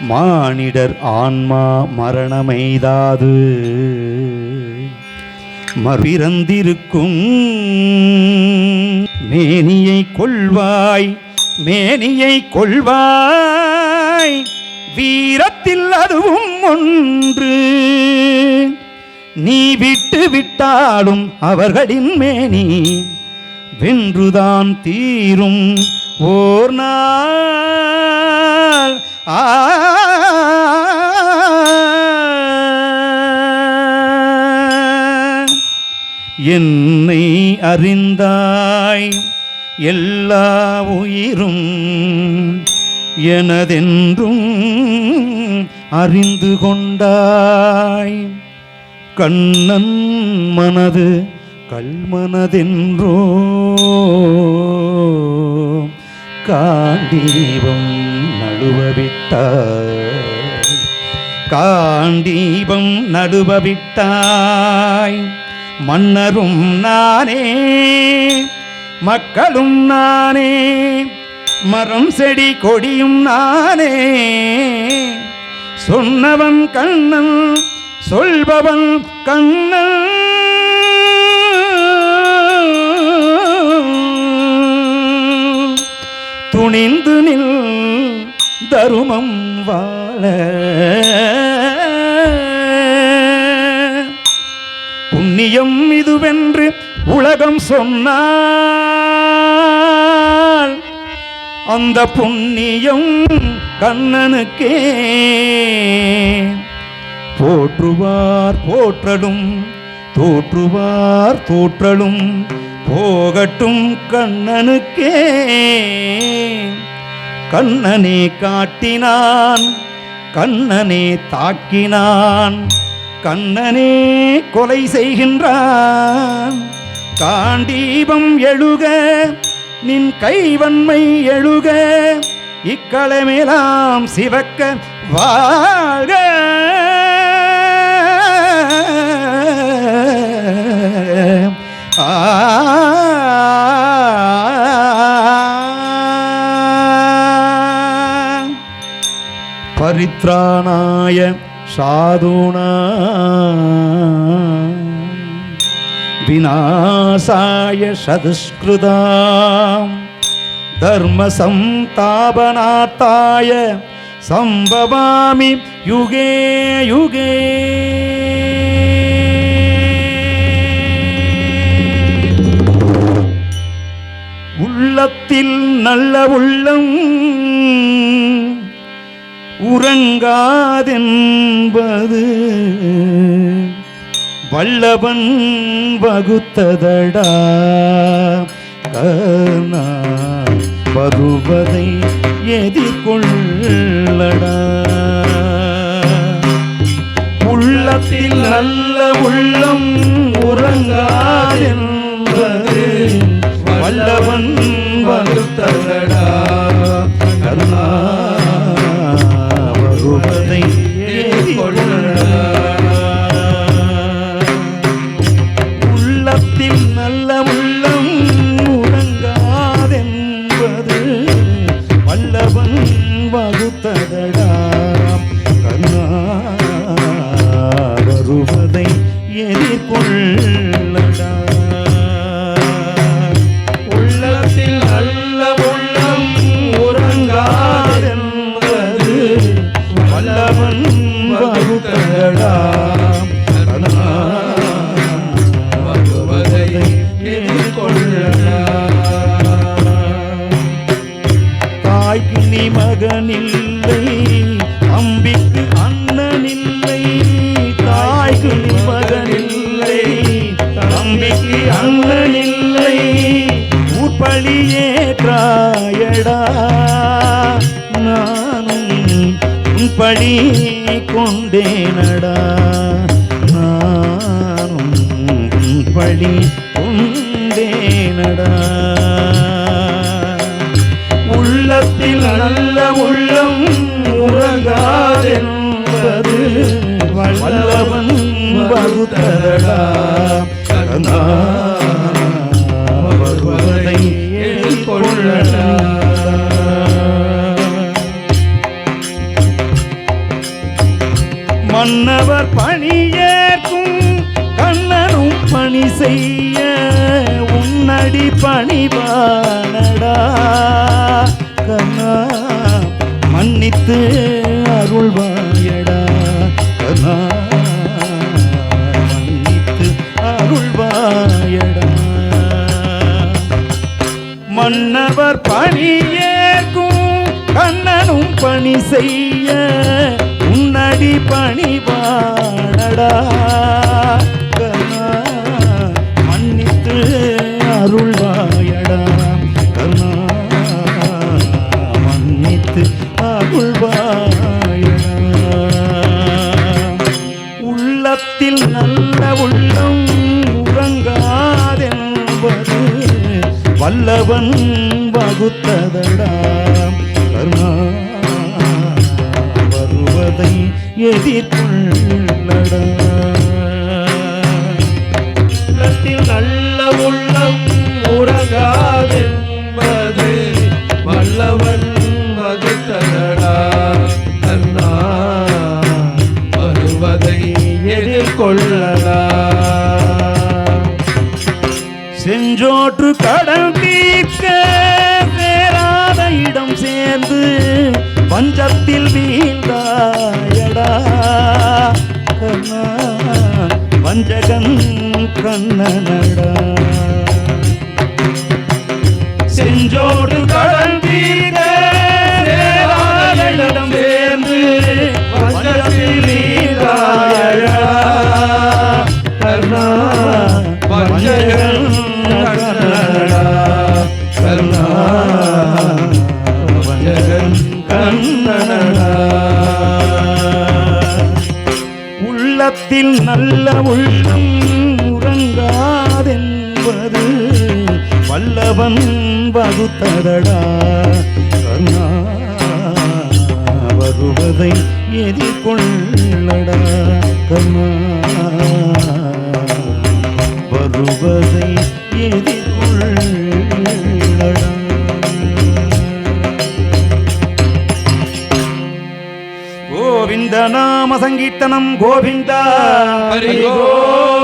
மானிடர் ஆன்மா மரணமெய்தாது. மறுபிறந்திருக்கும் மேனியை கொள்வாய் மேனியை கொள்வாய். வீரத்தில் அதுவும் ஒன்று. நீ விட்டு விட்டாலும் அவர்களின் மேனி வென்றுதான் தீரும். ஓர் நாள் என்னை அறிந்தாய் எல்லா உயிரும் எனதென்றும் அறிந்து கொண்டாய். கண்ணன் மனது கல்மனதென்றோ காண்டீபம் நடுவவிட்டாய் காண்டீபம் நடுவவிட்டாய் மன்னரும் நானே மக்களும் நானே மரம் செடி கொடியும் நானே. சொன்னவன் கண்ணன் சொல்பவன் கண்ணன் துணிந்து நில் தருமம் வாழ. புண்ணியம் இதுவென்று உலகம் சொன்னால் அந்த புண்ணியம் கண்ணனுக்கே போற்றுவார் போற்றலும் தோற்றுவார் தோற்றலும். போகட்டும் கண்ணனுக்கே. கண்ணனே காட்டினான் கண்ணனே தாக்கினான் கண்ணனே கொலை செய்கின்றான். காண்டீபம் எழுக நின் கைவன்மை எழுக இக்களமெலாம் சிவக்க வாழ்க. பரித்ராணாய சாதுனா. விநாசாய சதுஷ்கிருதாம். தர்ம சந்தாபனாத்தாய சம்பவாமி யுகே யுகே. உள்ளத்தில் நல்ல உள்ளம் உறங்காதென்பது வல்லவன் வகுத்ததடா. கனா வருவதை எதிர்கொள்ளடா. உள்ளத்தில் நல்ல உள்ளம் உறங்காதென்பது வல்லவன் வகுத்தது தாய்க்கு மகனில்லை அம்பிக்கு அண்ணனில்லை தாய்க்கு மகனில்லை தம்பிக்கு அண்ணனில்லை உப்பழியேற்றாயடா நானும் உன் கொண்டேனடா. நானும் படி கொண்டேனடா. உள்ளத்தில் நல்ல உள்ளம் உறங்காதென்பது வல்லவன் வகுத்தரடா மன்னவர் பணியேற்கும் கண்ணனும் பணி செய்ய உன்னடி பணிவானடா. கண்ணா மன்னித்து அருள்வாயடா. கண்ணா மன்னித்து அருள்வாயடா. மன்னவர் பணியேற்கும் கண்ணனும் பணி செய்ய உன்னடி பணிவானடா. கண்ணா மன்னித்து அருள்வாயடா. கண்ணா மன்னித்து அருள்வாயடா. உள்ளத்தில் நல்ல உள்ளம் உறங்காதென்பது வல்லவன் வகுத்ததடா. கருணா எதிர்கொள்ளடா உள்ளத்தில் நல்ல உள்ளம் உறங்காதென்பது வல்லவன் வகுத்ததடா அண்ணா வருவதை எதிர்கொள்ளடா செஞ்சோற்று கடல் தீர்க்க சேராத இடம் சேர்ந்து பஞ்சத்தில் வீ கண்ணனடா செஞ்சோடு கடன் தீர்க்க சேர்ந்து கண்ணனடா கண்ணனடா உள்ளத்தில் நல்ல உள்ளம் அவன் வகுத்ததடா. கர்ணா வருவதை எதிர்கொள்ளடா. கர்ணா வருவதை எதிர்கொள்ளடா. கோவிந்த நாம சங்கீர்த்தனம் கோவிந்தா. ஹரி கோவிந்தா